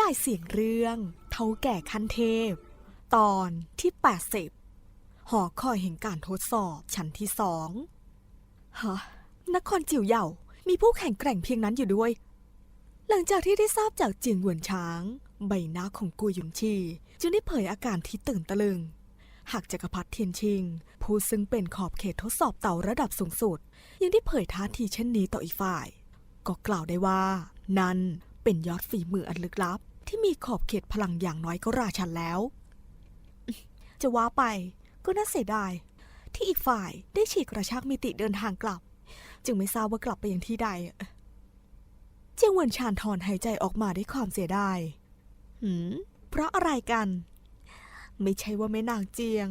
ยายเสียงเรื่อง เท่าแก่ขั้นเทพ ตอนที่80หอคอยแห่งการทดสอบชั้นที่สองฮะนครจิ๋วเหย่ามีผู้แข่งแกร่งเพียงนั้นอยู่ด้วย หลังจากที่ได้ทราบจากเจียงหวนช้าง ใบหน้าของกุยหยุนชีจึงได้เผยอาการที่ตื่นตะลึง หากจักรพรรดิเทียนชิง ผู้ซึ่งเป็นขอบเขตทดสอบเต่าระดับสูงสุด ยังได้เผยท่าทีเช่นนี้ต่ออีกฝ่าย ก็กล่าวได้ว่า นั่นเป็นยอดฝีมืออันลึกลับ ที่มีขอบเขตพลังอย่างน้อยก็ราชันแล้ว จะว่าไปก็น่าเสียดาย ที่อีกฝ่ายได้ฉีกกระชากมิติเดินทางกลับ จึงไม่ทราบว่ากลับไปยังที่ใด เจียงเวินชานถอนหายใจออกมาด้วยความเสียดายหืมเพราะอะไรกัน ไม่ใช่ว่าแม่นางเจียง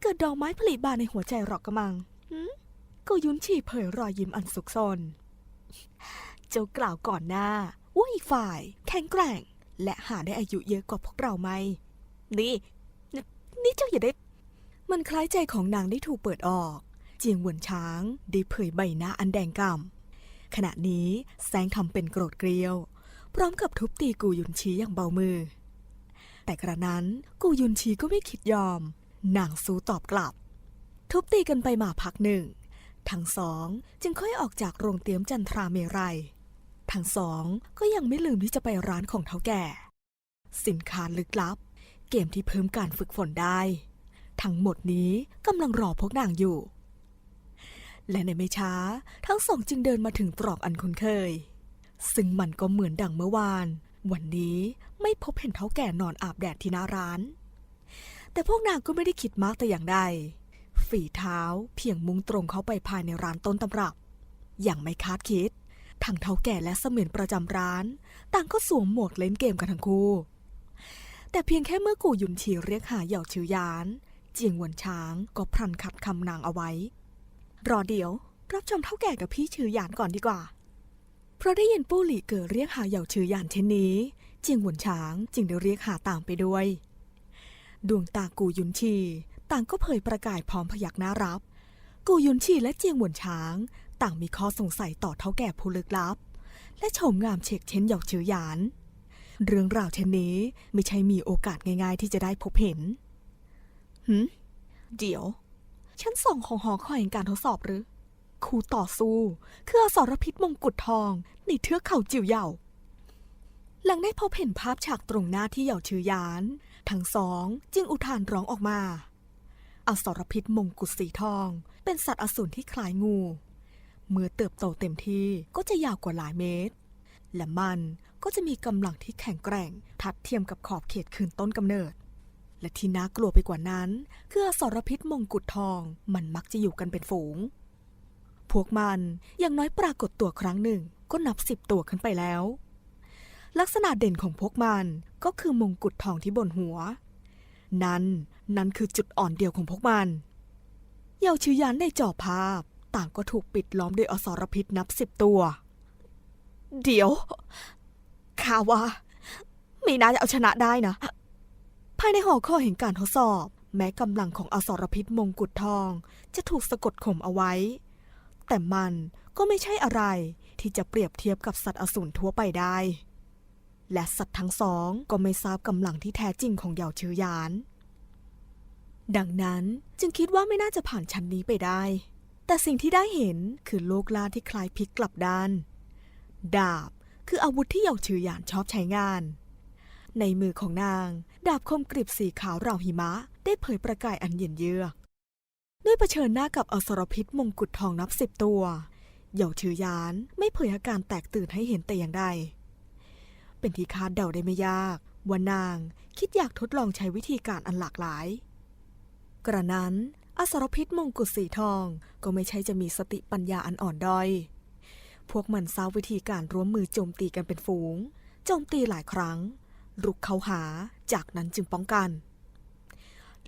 เกิดดอกไม้ผลิบานในหัวใจหรอกกระมังก็ยุ้นฉีเผยรอยยิ้มอันสุขสน เจ้ากล่าวก่อนหน้าว่าอีกฝ่าย แข็งแกร่ง และหาได้อายุเยอะกว่าพวกเราไหม นี่นนี่เจ้าอย่าได้ มันคล้ายใจของนางได้ถูกเปิดออก เจียงหวนช้างได้เผยใบหน้าอันแดงก่ำขณะนี้แซงทำเป็นโกรธเกรียว พร้อมกับทุบตีกูยุนชีอย่างเบามือ แต่กระนั้นกูยุนชีก็ไม่คิดยอม นางสู้ตอบกลับ ทุบตีกันไปมาพักหนึ่ง ทั้งสองจึงค่อยออกจากโรงเตรียมจันทราเมรัย ทั้งสองก็ยังไม่ลืมที่จะไปร้านของเท่าแก่ สินค้าลึกลับ เกมที่เพิ่มการฝึกฝนได้ ทั้งหมดนี้กำลังรอพวกนางอยู่ และในไม่ช้า ทั้งสองจึงเดินมาถึงตรอกอันคุ้นเคย ซึ่งมันก็เหมือนดังเมื่อวาน วันนี้ไม่พบเห็นเท่าแก่นอนอาบแดดที่หน้าร้าน แต่พวกนางก็ไม่ได้คิดมากแต่อย่างใดฝีเท้าเพียงมุ่งตรงเข้าไปภายในร้านต้นตำรับ อย่างไม่คาดคิด ทั้งเท่าแก่และเสมียนประจำร้าน ต่างก็สวมหมวกเล่นเกมกันทั้งคู่ แต่เพียงแค่เมื่อกูยุนฉีเรียกหาเหย่าชื่อยาน เจียงหวนช้างก็พลันขัดคำนางเอาไว้ รอเดี๋ยว รับชมเท่าแก่กับพี่ชื่อยานก่อนดีกว่า เพราะได้ยินปู้หลี่เกิดเรียกหาเหย่าชื่อยานเช่นนี้ เจียงหวนช้างจึงได้เรียกหาตามไปด้วย ดวงตากูยุนชี ต่างก็เผยประกายพร้อมพยักหน้ารับ กูยุนชีและเจียงหวนช้าง ต่างมีข้อสงสัยต่อเท่าแก่ผู้ลึกลับ และโฉมงามเชกเช่นเหย่าชื่อยาน เรื่องราวเช่นนี้ไม่ใช่มีโอกาสง่าย ๆ ที่จะได้พบเห็นหืมเดี๋ยว ชั้นสองของหอคอยแห่งการทดสอบหรือครูต่อสู้คืออสรพิษมงกุฎทอง ในเทือกเขาจิ๋วเหย่า หลังได้พบเห็นภาพฉากตรงหน้าที่เหย่าชื่อยาน ทั้งสองจึงอุทานร้องออกมาอสรพิษมงกุฎสีทอง เป็นสัตว์อสูรที่คล้ายงู เมื่อเติบโตเต็มที่ก็จะยาวกว่าหลายเมตร และมันก็จะมีกำลังที่แข็งแกร่ง ทัดเทียมกับขอบเขตคืนต้นกำเนิด และที่น่ากลัวไปกว่านั้น คืออสรพิษมงกุฎทองมันมักจะอยู่กันเป็นฝูง พวกมันอย่างน้อยปรากฏตัวครั้งหนึ่งก็นับสิบตัวขึ้นไปแล้ว ลักษณะเด่นของพวกมันก็คือมงกุฎทองที่บนหัว นั่นนั่นคือจุดอ่อนเดียวของพวกมัน เยาวชื่อยันในจอภาพ ต่างก็ถูกปิดล้อมด้วยอสรพิษนับสิบตัว เดี๋ยวข้าว่า ไม่น่าจะเอาชนะได้นะ ภายในหอข้อแห่งการทดสอบ แม้กำลังของอสรพิษมงกุฎทอง จะถูกสะกดข่มเอาไว้ แต่มันก็ไม่ใช่อะไรที่จะเปรียบเทียบกับสัตว์อสูรทั่วไปได้ และสัตว์ทั้งสองก็ไม่ทราบกำลังที่แท้จริงของเหยาชื่อยาน ดังนั้นจึงคิดว่าไม่น่าจะผ่านชั้นนี้ไปได้ แต่สิ่งที่ได้เห็นคือโลกล่าที่คลายพลิกกลับด้าน ดาบคืออาวุธที่เหยาชื่อยานชอบใช้งาน ในมือของนาง ดาบคมกริบสีขาวราวหิมะ ได้เผยประกายอันเย็นเยือกด้วยเผชิญหน้ากับอสรพิษมงกุฎทองนับสิบตัว เหยาชื่อยานไม่เผยอาการแตกตื่นให้เห็นแต่อย่างใด เป็นที่คาดเดาได้ไม่ยากว่านางคิดอยากทดลองใช้วิธีการอันหลากหลาย กระนั้น อสรพิษมงกุฎสีทองก็ไม่ใช่จะมีสติปัญญาอันอ่อนด้อย พวกมันทราบวิธีการร่วมมือโจมตีกันเป็นฝูง โจมตีหลายครั้ง รุกเข้าหา จากนั้นจึงป้องกัน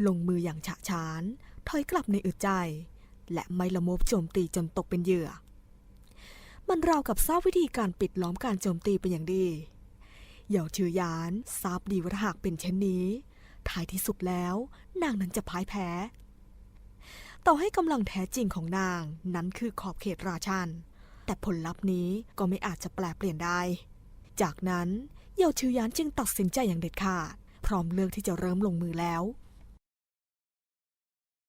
ลงมืออย่างฉะฉาน ถอยกลับในอึดใจ และไม่ละโมบโจมตีจนตกเป็นเหยื่อ มันราวกับทราบวิธีการปิดล้อมการโจมตีเป็นอย่างดีเหย่าชื่อยานทราบดีว่าหากเป็นเช่นนี้ท้ายที่สุดแล้ว นางนั้นจะพ่ายแพ้ ต่อให้กำลังแท้จริงของนางนั้นคือขอบเขตราชัน แต่ผลลัพธ์นี้ก็ไม่อาจจะแปลเปลี่ยนได้ จากนั้นเยาชื่อยานจึงตัดสินใจอย่างเด็ดขาด พร้อมเลือกที่จะเริ่มลงมือแล้ว